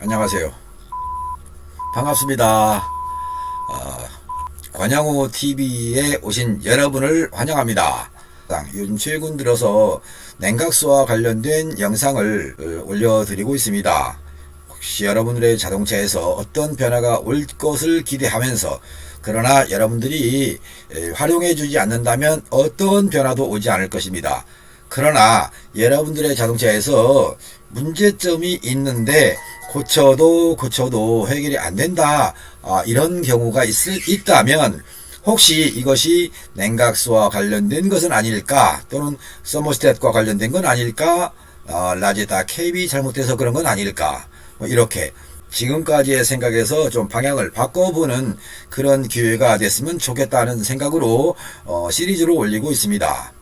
안녕하세요. 반갑습니다. 아, 관양호 TV에 오신 여러분을 환영합니다. 요즘 최근 들어서 냉각수와 관련된 영상을 어, 올려드리고 있습니다. 혹시 여러분들의 자동차에서 어떤 변화가 올 것을 기대하면서 그러나 여러분들이 에, 활용해 주지 않는다면 어떤 변화도 오지 않을 것입니다. 그러나 여러분들의 자동차에서 문제점이 있는데 고쳐도 고쳐도 해결이 안 된다. 아, 이런 경우가 있을, 있다면 혹시 이것이 냉각수와 관련된 것은 아닐까 또는 서머스탯과 관련된 건 아닐까 어, 라제다 캡이 잘못돼서 그런 건 아닐까 뭐 이렇게 지금까지의 생각에서 좀 방향을 바꿔보는 그런 기회가 됐으면 좋겠다는 생각으로 어, 시리즈로 올리고 있습니다.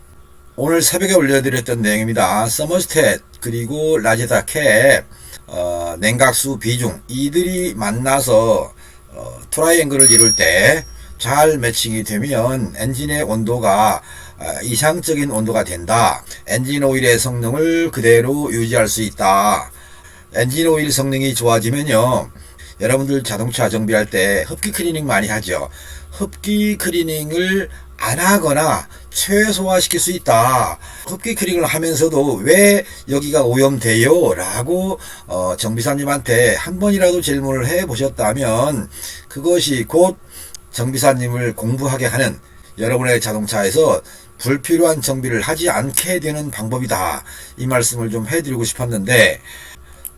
오늘 새벽에 올려드렸던 내용입니다. 서머스탯 그리고 라제다 캡 어, 냉각수 비중 이들이 만나서 어, 트라이앵글을 이룰 때 잘 매칭이 되면 엔진의 온도가 아, 이상적인 온도가 된다. 엔진 오일의 성능을 그대로 유지할 수 있다. 엔진 오일 성능이 좋아지면요. 여러분들 자동차 정비할 때 흡기 클리닝 많이 하죠. 흡기 클리닝을 안 하거나 최소화시킬 수 있다. 흡기 클리닝을 하면서도 왜 여기가 오염돼요? 라고 어, 정비사님한테 한 번이라도 질문을 해 보셨다면 그것이 곧 정비사님을 공부하게 하는 여러분의 자동차에서 불필요한 정비를 하지 않게 되는 방법이다. 이 말씀을 좀 해드리고 싶었는데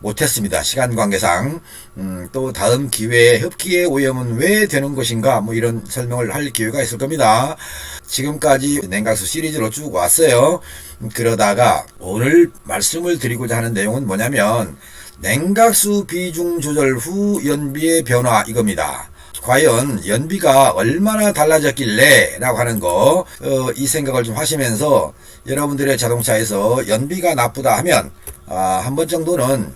못했습니다. 시간 관계상. 음, 또 다음 기회에 흡기의 오염은 왜 되는 것인가 뭐 이런 설명을 할 기회가 있을 겁니다. 지금까지 냉각수 시리즈로 쭉 왔어요. 음, 그러다가 오늘 말씀을 드리고자 하는 내용은 뭐냐면 냉각수 비중 조절 후 연비의 변화 이겁니다. 과연 연비가 얼마나 달라졌길래 라고 하는 거, 어, 이 생각을 좀 하시면서 여러분들의 자동차에서 연비가 나쁘다 하면, 아, 한 번 정도는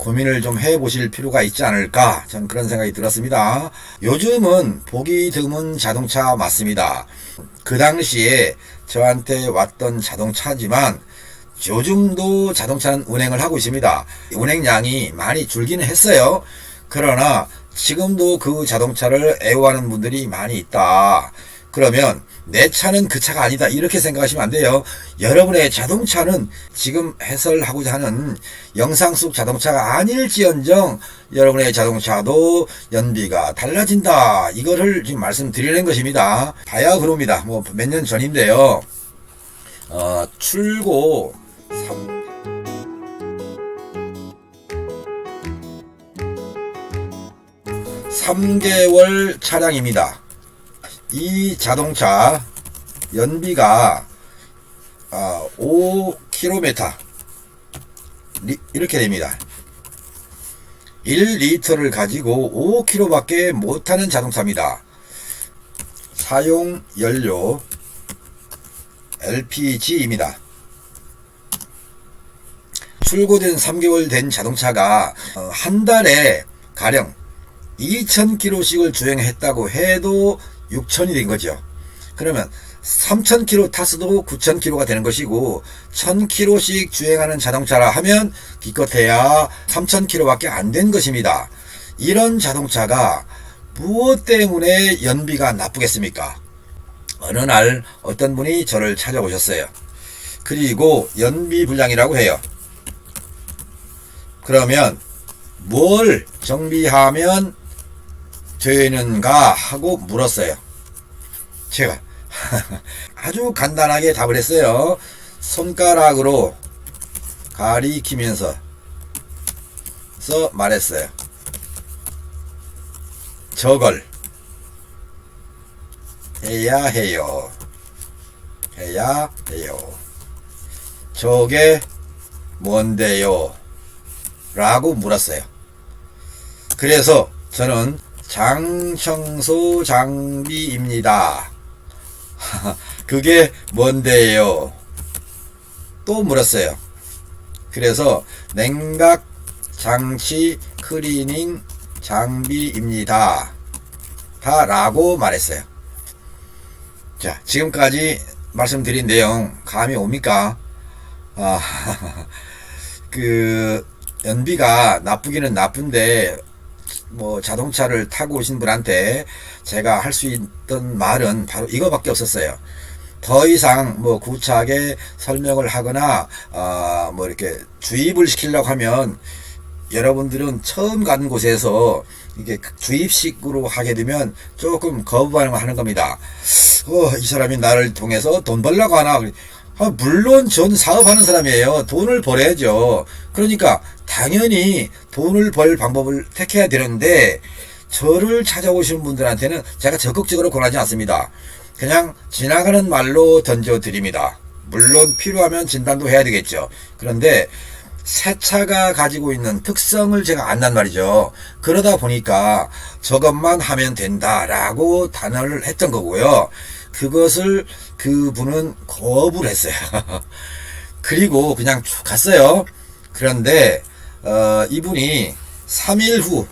고민을 좀 해보실 필요가 있지 않을까 저는 그런 생각이 들었습니다. 요즘은 보기 드문 자동차 맞습니다. 그 당시에 저한테 왔던 자동차지만 요즘도 자동차는 운행을 하고 있습니다. 운행량이 많이 줄기는 했어요. 그러나 지금도 그 자동차를 애호하는 분들이 많이 있다. 그러면 내 차는 그 차가 아니다. 이렇게 생각하시면 안 돼요. 여러분의 자동차는 지금 해설하고자 하는 영상 속 자동차가 아닐지언정 여러분의 자동차도 연비가 달라진다. 이거를 지금 말씀드리는 것입니다. 봐야 그럽니다. 뭐 몇 년 전인데요. 어, 출고 3, 3개월 차량입니다. 이 자동차 연비가 아, 5km 리, 이렇게 됩니다. 1리터를 가지고 5km밖에 못하는 자동차입니다. 사용 연료 LPG입니다. 출고된 3개월 된 자동차가 어, 한 달에 가령 2,000km씩을 주행했다고 해도 6,000이 된 거죠. 그러면 3,000km 탔어도 9,000km가 되는 것이고 1,000km씩 주행하는 자동차라 하면 기껏해야 3,000km밖에 안 된 것입니다. 이런 자동차가 무엇 때문에 연비가 나쁘겠습니까? 어느 날 어떤 분이 저를 찾아오셨어요. 그리고 연비 불량이라고 해요. 그러면 뭘 정비하면 되는가 하고 물었어요. 제가 아주 간단하게 답을 했어요. 손가락으로 가리키면서 서 말했어요. 저걸 해야 해요. 해야 해요. 저게 뭔데요? 라고 물었어요. 그래서 저는 장청소 장비입니다. 그게 뭔데요? 또 물었어요. 그래서 냉각 장치 클리닝 장비입니다. 다 라고 말했어요. 자, 지금까지 말씀드린 내용 감이 옵니까? 아, 그 연비가 나쁘기는 나쁜데 뭐 자동차를 타고 오신 분한테 제가 할 수 있던 말은 바로 이거밖에 없었어요. 더 이상 뭐 구차하게 설명을 하거나 아 뭐 이렇게 주입을 시키려고 하면 여러분들은 처음 가는 곳에서 이게 주입식으로 하게 되면 조금 거부 반응을 하는 겁니다. 어, 이 사람이 나를 통해서 돈 벌려고 하나? 아, 물론 전 사업하는 사람이에요. 돈을 벌어야죠. 그러니까 당연히 돈을 벌 방법을 택해야 되는데 저를 찾아오시는 분들한테는 제가 적극적으로 권하지 않습니다. 그냥 지나가는 말로 던져드립니다. 물론 필요하면 진단도 해야 되겠죠. 그런데 새 차가 가지고 있는 특성을 제가 안단 말이죠. 그러다 보니까 저것만 하면 된다라고 단언을 했던 거고요. 그것을 그분은 거부를 했어요. 그리고 그냥 쭉 갔어요. 그런데 어, 이분이 3일 후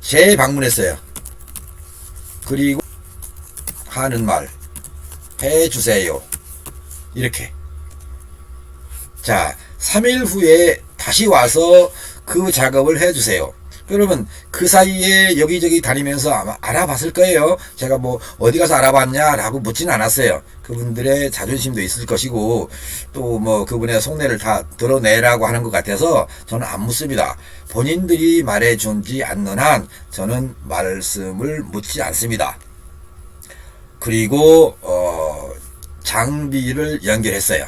재방문했어요. 그리고 하는 말 해주세요. 이렇게. 자, 3일 후에 다시 와서 그 작업을 해주세요. 그러면 그 사이에 여기저기 다니면서 아마 알아봤을 거예요. 제가 뭐 어디 가서 알아봤냐라고 묻진 않았어요. 그분들의 자존심도 있을 것이고 또 뭐 그분의 속내를 다 드러내라고 하는 것 같아서 저는 안 묻습니다. 본인들이 말해준지 않는 한 저는 말씀을 묻지 않습니다. 그리고 어 장비를 연결했어요.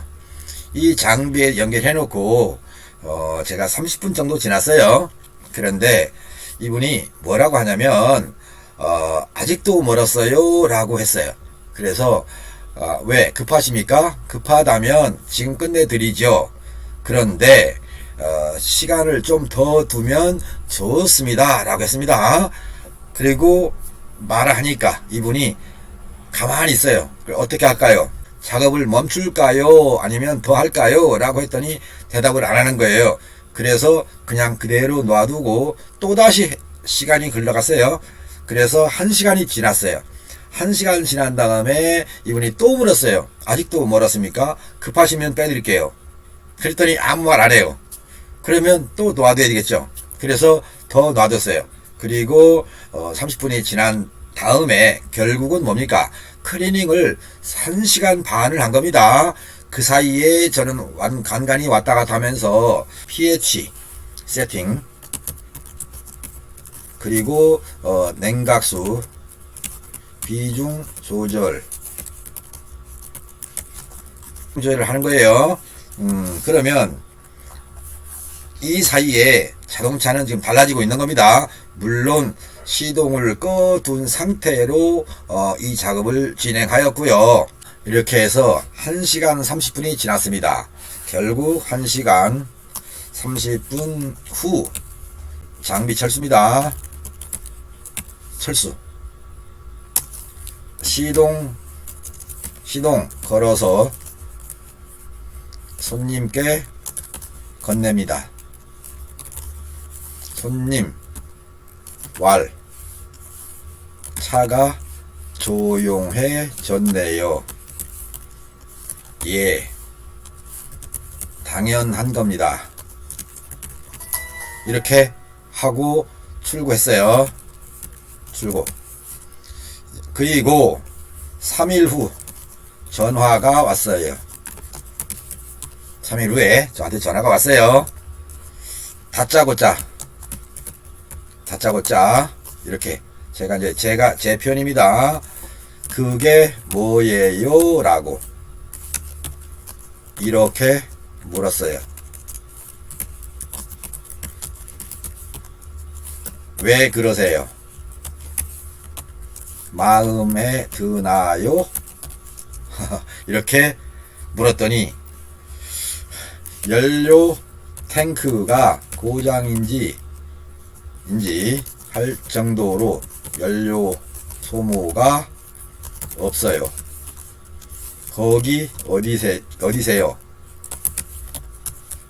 이 장비에 연결해 놓고 어 제가 30분 정도 지났어요. 그런데 이분이 뭐라고 하냐면 어 아직도 멀었어요 라고 했어요. 그래서 어, 왜 급하십니까? 급하다면 지금 끝내드리죠. 그런데 어, 시간을 좀 더 두면 좋습니다 라고 했습니다. 그리고 말을 하니까 이분이 가만히 있어요. 어떻게 할까요? 작업을 멈출까요? 아니면 더 할까요? 라고 했더니 대답을 안 하는 거예요. 그래서 그냥 그대로 놔두고 또다시 시간이 흘러갔어요. 그래서 한 시간이 지났어요. 한 시간 지난 다음에 이분이 또 물었어요. 아직도 멀었습니까? 급하시면 빼드릴게요. 그랬더니 아무 말 안 해요. 그러면 또 놔둬야 되겠죠. 그래서 더 놔뒀어요. 그리고 어, 30분이 지난 다음에 결국은 뭡니까? 클리닝을 1시간 반을 한 겁니다. 그 사이에 저는 완, 간간히 왔다 갔다 하면서 pH 세팅 그리고 어, 냉각수 비중 조절 조절을 하는 거예요. 음, 그러면 이 사이에 자동차는 지금 달라지고 있는 겁니다. 물론 시동을 꺼둔 상태로 어, 이 작업을 진행하였고요. 이렇게 해서 1시간 30분이 지났습니다. 결국 1시간 30분 후 장비 철수입니다. 철수. 시동 시동 걸어서 손님께 건넵니다. 손님 왈 차가 조용해졌네요. 예, 당연한 겁니다. 이렇게 하고 출고했어요. 출고. 그리고 3일 후 전화가 왔어요. 3일 후에 저한테 전화가 왔어요. 다짜고짜. 다짜고짜. 이렇게. 제가 이제, 제가, 제 편입니다. 그게 뭐예요? 라고. 이렇게 물었어요. 왜 그러세요? 마음에 드나요? 이렇게 물었더니 연료 탱크가 고장인지 인지 할 정도로 연료 소모가 없어요. 거기 어디세, 어디세요?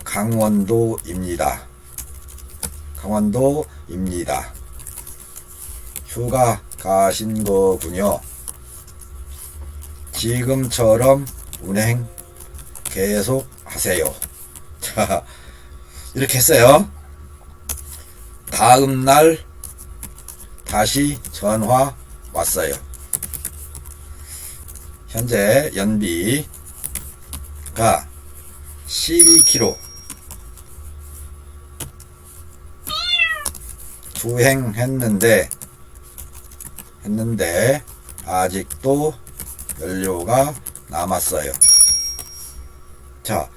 강원도입니다. 강원도입니다. 휴가 가신 거군요. 지금처럼 운행 계속 하세요. 자, 이렇게 했어요. 다음 날 다시 전화 왔어요. 현재 연비가 12km 주행했는데 했는데 아직도 연료가 남았어요. 자,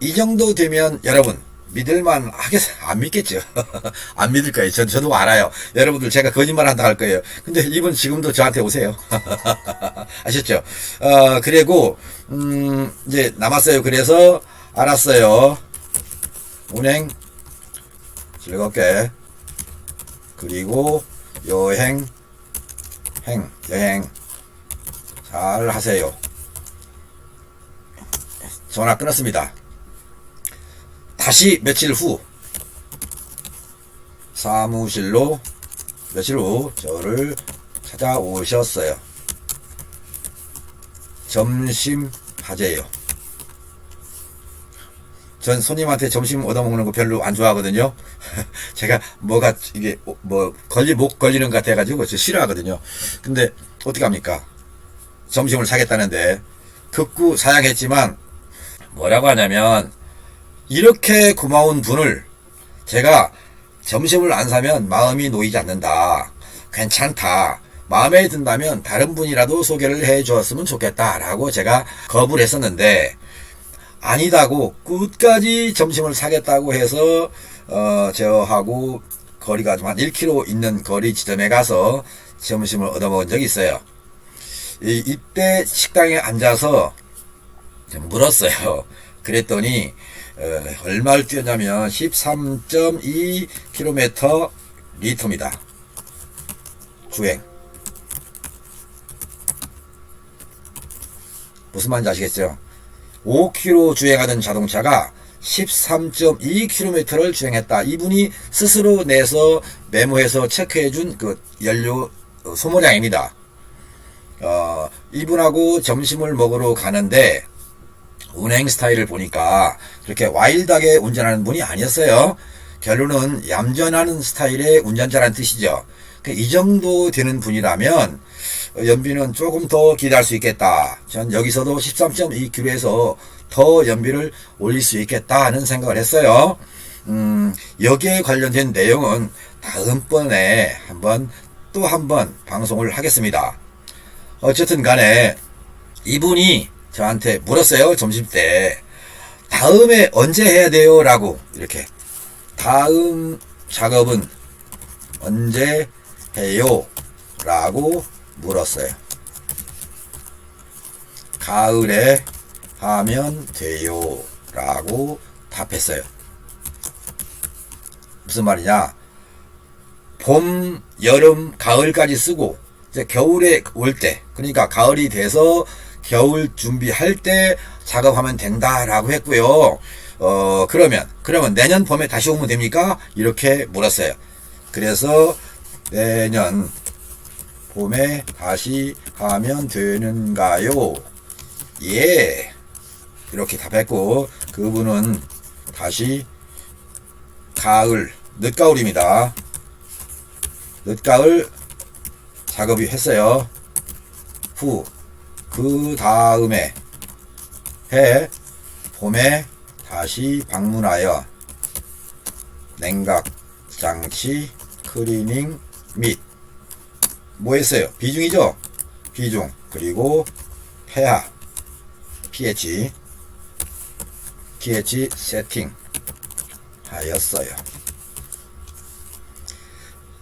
이 정도 되면 여러분 믿을만 하겠 안 믿겠죠. 안 믿을 거예요. 저, 저도 알아요. 여러분들 제가 거짓말 한다 할 거예요. 근데 이분 지금도 저한테 오세요. 아셨죠? 어, 그리고 음, 이제 남았어요. 그래서 알았어요. 운행 즐겁게 그리고 여행 행 여행 잘 하세요. 전화 끊었습니다. 다시 며칠 후 사무실로 며칠 후 저를 찾아오셨어요. 점심 하재요. 전 손님한테 점심 얻어먹는 거 별로 안 좋아하거든요. 제가 뭐가 이게 뭐 걸리 목 걸리는 것 같아가지고 저 싫어하거든요. 근데 어떻게 합니까? 점심을 사겠다는데 극구 사양했지만 뭐라고 하냐면 이렇게 고마운 분을 제가 점심을 안 사면 마음이 놓이지 않는다. 괜찮다. 마음에 든다면 다른 분이라도 소개를 해 주었으면 좋겠다 라고 제가 거부를 했었는데 아니다고 끝까지 점심을 사겠다고 해서 어 저하고 거리가 좀 한 1km 있는 거리 지점에 가서 점심을 얻어먹은 적이 있어요. 이, 이때 식당에 앉아서 좀 물었어요. 그랬더니 어, 얼마를 뛰었냐면 13.2km 리터입니다. 주행. 무슨 말인지 아시겠죠? 5km 주행하던 자동차가 13.2km를 주행했다. 이분이 스스로 내서 메모해서 체크해 준 그 연료 어, 소모량입니다. 어, 이분하고 점심을 먹으러 가는데 운행 스타일을 보니까 그렇게 와일드하게 운전하는 분이 아니었어요. 결론은 얌전하는 스타일의 운전자라는 뜻이죠. 그이 정도 되는 분이라면 연비는 조금 더 기대할 수 있겠다. 전 여기서도 13.2km에서 더 연비를 올릴 수 있겠다 하는 생각을 했어요. 음, 여기에 관련된 내용은 다음번에 한번 또 한번 방송을 하겠습니다. 어쨌든 간에 이분이 저한테 물었어요. 점심 때. 다음에 언제 해야 돼요? 라고 이렇게. 다음 작업은 언제 해요? 라고 물었어요. 가을에 하면 돼요. 라고 답했어요. 무슨 말이냐? 봄, 여름, 가을까지 쓰고 이제 겨울에 올 때, 그러니까 가을이 돼서 겨울 준비할 때 작업하면 된다라고 했고요. 어, 그러면, 그러면 내년 봄에 다시 오면 됩니까? 이렇게 물었어요. 그래서 내년 봄에 다시 가면 되는가요? 예. 이렇게 답했고, 그분은 다시 가을, 늦가을입니다. 늦가을 작업이 했어요. 후, 그 다음에 해, 봄에 다시 방문하여 냉각 장치 클리닝 및 뭐 했어요? 비중이죠? 비중 그리고 폐하 pH pH 세팅 하였어요.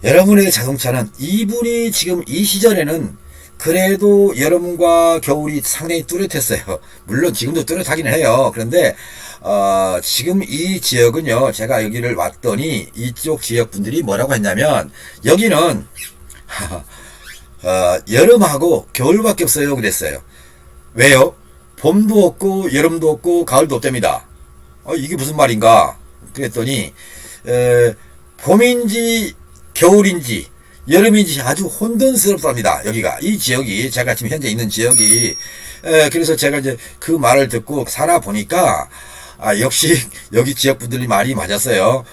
여러분의 자동차는 이분이 지금 이 시절에는 그래도 여름과 겨울이 상당히 뚜렷했어요. 물론 지금도 뚜렷하기는 해요. 그런데 어, 지금 이 지역은요. 제가 여기를 왔더니 이쪽 지역 분들이 뭐라고 했냐면 여기는 어, 여름하고 겨울밖에 없어요. 그랬어요. 왜요? 봄도 없고 여름도 없고 가을도 없답니다. 어, 이게 무슨 말인가? 그랬더니 에, 봄인지 겨울인지 여름인지 아주 혼돈스럽답니다. 여기가 이 지역이 제가 지금 현재 있는 지역이 에, 그래서 제가 이제 그 말을 듣고 살아 보니까 아, 역시 여기 지역 분들이 말이 맞았어요.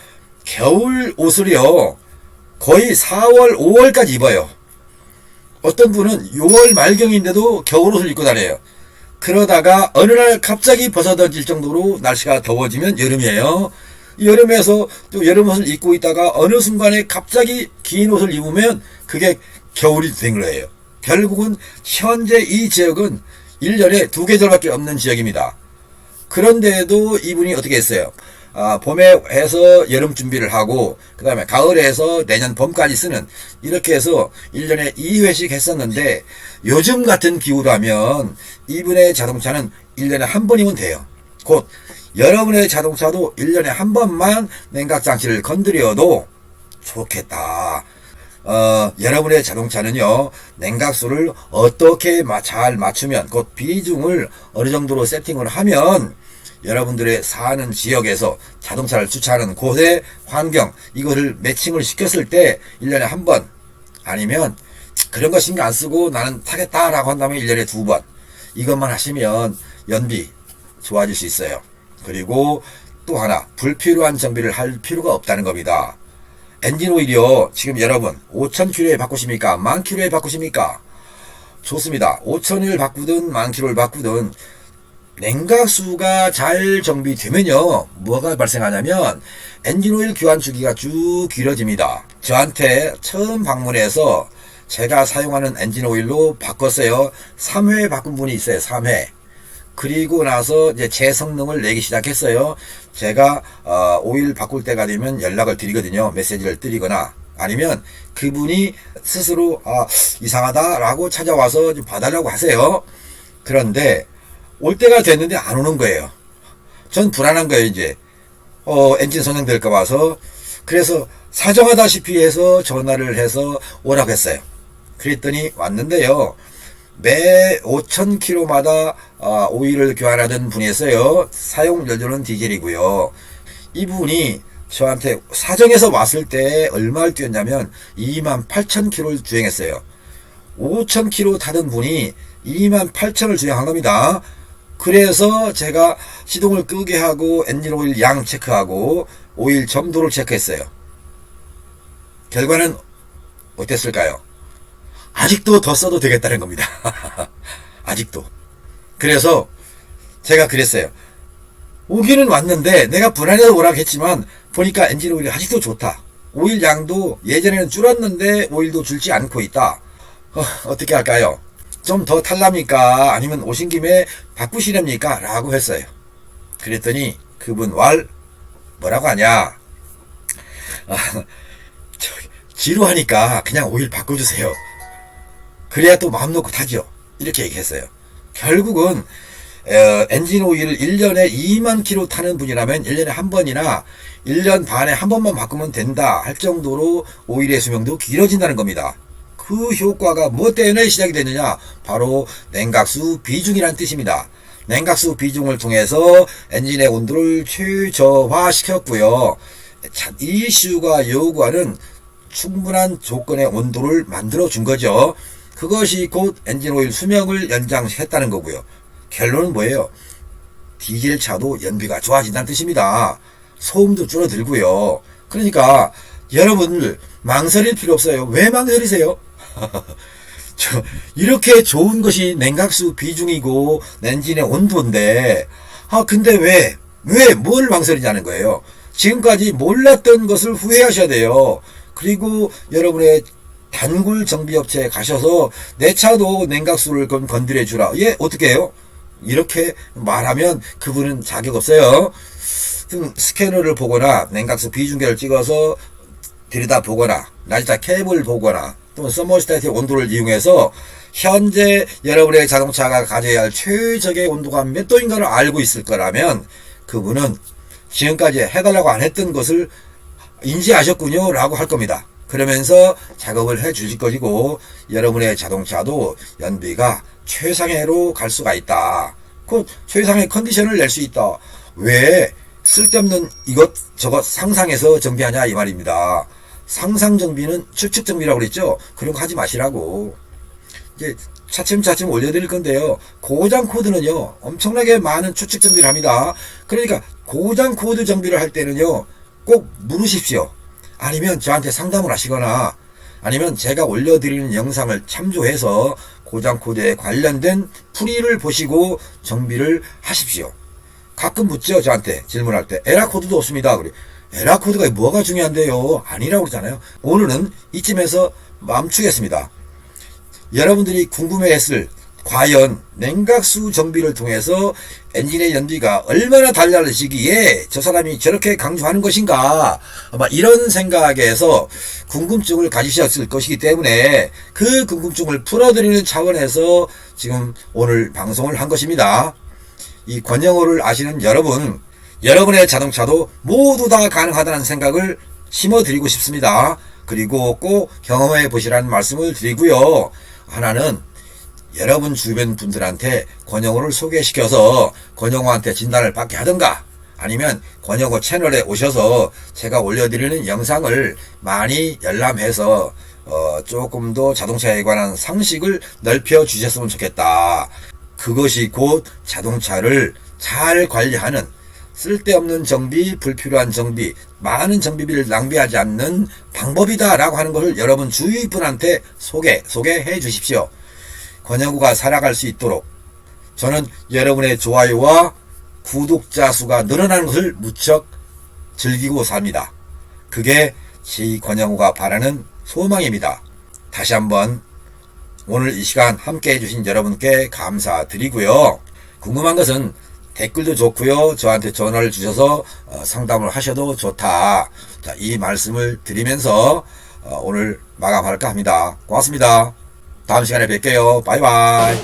겨울 옷을요, 거의 4월, 5월까지 입어요. 어떤 분은 6월 말경인데도 겨울 옷을 입고 다녀요. 그러다가 어느 날 갑자기 벗어던질 정도로 날씨가 더워지면 여름이에요. 여름에서 또 여름 옷을 입고 있다가 어느 순간에 갑자기 긴 옷을 입으면 그게 겨울이 된 거예요. 결국은 현재 이 지역은 1년에 두 계절밖에 없는 지역입니다. 그런데도 이분이 어떻게 했어요? 아, 봄에 해서 여름 준비를 하고, 그 다음에 가을에 해서 내년 봄까지 쓰는, 이렇게 해서 1년에 2회씩 했었는데, 요즘 같은 기후라면, 이분의 자동차는 1년에 한 번이면 돼요. 곧, 여러분의 자동차도 1년에 한 번만 냉각장치를 건드려도 좋겠다. 어, 여러분의 자동차는요, 냉각수를 어떻게 마- 잘 맞추면, 곧 비중을 어느 정도로 세팅을 하면, 여러분들의 사는 지역에서 자동차를 주차하는 곳의 환경, 이거를 매칭을 시켰을 때, 1년에 한 번, 아니면, 그런 거 신경 안 쓰고 나는 타겠다라고 한다면 1년에 두 번. 이것만 하시면 연비 좋아질 수 있어요. 그리고 또 하나, 불필요한 정비를 할 필요가 없다는 겁니다. 엔진 오일이요. 지금 여러분 5,000km에 바꾸십니까? 만 킬로에 바꾸십니까? 좋습니다. 5,000을 바꾸든 만 킬로를 바꾸든 냉각수가 잘 정비되면요. 뭐가 발생하냐면 엔진 오일 교환 주기가 쭉 길어집니다. 저한테 처음 방문해서 제가 사용하는 엔진 오일로 바꿨어요. 3회 바꾼 분이 있어요. 3회. 그리고 나서 이제 제 성능을 내기 시작했어요. 제가 어, 오일 바꿀 때가 되면 연락을 드리거든요. 메시지를 드리거나 아니면 그분이 스스로 아, 이상하다라고 찾아와서 좀 봐달라고 하세요. 그런데 올 때가 됐는데 안 오는 거예요. 전 불안한 거예요 이제 어, 엔진 성능 될까 봐서 그래서 사정하다시피 해서 전화를 해서 오라고 했어요. 그랬더니 왔는데요. 매 5,000km마다 아, 오일을 교환하던 분이었어요. 사용 연료는 디젤이고요. 이분이 저한테 사정에서 왔을 때 얼마를 뛰었냐면 28,000km를 주행했어요. 5,000km 타던 분이 28,000을 주행한 겁니다. 그래서 제가 시동을 끄게 하고 엔진 오일 양 체크하고 오일 점도를 체크했어요. 결과는 어땠을까요? 아직도 더 써도 되겠다는 겁니다. 아직도. 그래서 제가 그랬어요. 오기는 왔는데 내가 불안해서 오라고 했지만 보니까 엔진 오일이 아직도 좋다. 오일 양도 예전에는 줄었는데 오일도 줄지 않고 있다. 어, 떻게 할까요? 좀 더 탈랍니까? 아니면 오신 김에 바꾸시렵니까? 라고 했어요. 그랬더니 그분 왈 뭐라고 하냐? 아, 저기, 지루하니까 그냥 오일 바꿔주세요. 그래야 또 마음 놓고 타죠. 이렇게 얘기했어요. 결국은 어, 엔진 오일을 1년에 2만 킬로 타는 분이라면 1년에 한 번이나 1년 반에 한 번만 바꾸면 된다 할 정도로 오일의 수명도 길어진다는 겁니다. 그 효과가 뭐 때문에 시작이 되느냐? 바로 냉각수 비중이란 뜻입니다. 냉각수 비중을 통해서 엔진의 온도를 최저화시켰고요. 이슈가 요구하는 충분한 조건의 온도를 만들어 준 거죠. 그것이 곧 엔진 오일 수명을 연장했다는 거고요. 결론은 뭐예요? 디젤 차도 연비가 좋아진다는 뜻입니다. 소음도 줄어들고요. 그러니까 여러분들 망설일 필요 없어요. 왜 망설이세요? 저 이렇게 좋은 것이 냉각수 비중이고 엔진의 온도인데 아 근데 왜 왜 뭘 망설이냐는 거예요. 지금까지 몰랐던 것을 후회하셔야 돼요. 그리고 여러분의 단골 정비업체에 가셔서 내 차도 냉각수를 건 건드려 주라. 예, 어떻게 해요? 이렇게 말하면 그분은 자격 없어요. 좀 스캐너를 보거나 냉각수 비중계를 찍어서 들여다 보거나 라지타 캡을 보거나 또는 서머스타트의 온도를 이용해서 현재 여러분의 자동차가 가져야 할 최적의 온도가 몇 도인가를 알고 있을 거라면 그분은 지금까지 해달라고 안 했던 것을 인지하셨군요 라고 할 겁니다. 그러면서 작업을 해 주실 것이고 여러분의 자동차도 연비가 최상회로 갈 수가 있다. 그 최상의 컨디션을 낼 수 있다. 왜 쓸데없는 이것 저것 상상해서 정비하냐 이 말입니다. 상상 정비는 추측 정비라고 그랬죠. 그런 거 하지 마시라고. 이제 차츰차츰 올려드릴 건데요. 고장 코드는요, 엄청나게 많은 추측 정비를 합니다. 그러니까 고장 코드 정비를 할 때는요, 꼭 물으십시오. 아니면 저한테 상담을 하시거나 아니면 제가 올려드리는 영상을 참조해서 고장 코드에 관련된 풀이를 보시고 정비를 하십시오. 가끔 묻죠 저한테 질문할 때 에라 코드도 없습니다. 그래 에라 코드가 뭐가 중요한데요? 아니라고 그러잖아요. 오늘은 이쯤에서 멈추겠습니다. 여러분들이 궁금해했을 과연 냉각수 정비를 통해서 엔진의 연비가 얼마나 달라지기에 저 사람이 저렇게 강조하는 것인가 아마 이런 생각에서 궁금증을 가지셨을 것이기 때문에 그 궁금증을 풀어드리는 차원에서 지금 오늘 방송을 한 것입니다. 이 권영호를 아시는 여러분, 여러분의 자동차도 모두 다 가능하다는 생각을 심어드리고 싶습니다. 그리고 꼭 경험해 보시라는 말씀을 드리고요. 하나는 여러분 주변 분들한테 권영호를 소개시켜서 권영호한테 진단을 받게 하든가 아니면 권영호 채널에 오셔서 제가 올려드리는 영상을 많이 열람해서 어, 조금 더 자동차에 관한 상식을 넓혀 주셨으면 좋겠다. 그것이 곧 자동차를 잘 관리하는 쓸데없는 정비, 불필요한 정비, 많은 정비비를 낭비하지 않는 방법이다라고 하는 것을 여러분 주위 분한테 소개, 소개해 주십시오. 권영구가 살아갈 수 있도록 저는 여러분의 좋아요와 구독자 수가 늘어나는 것을 무척 즐기고 삽니다. 그게 제 권영구가 바라는 소망입니다. 다시 한번 오늘 이 시간 함께 해주신 여러분께 감사드리고요. 궁금한 것은 댓글도 좋고요. 저한테 전화를 주셔서 어, 상담을 하셔도 좋다. 자, 이 말씀을 드리면서 어, 오늘 마감할까 합니다. 고맙습니다. 다음 시간에 뵐게요. 바이바이.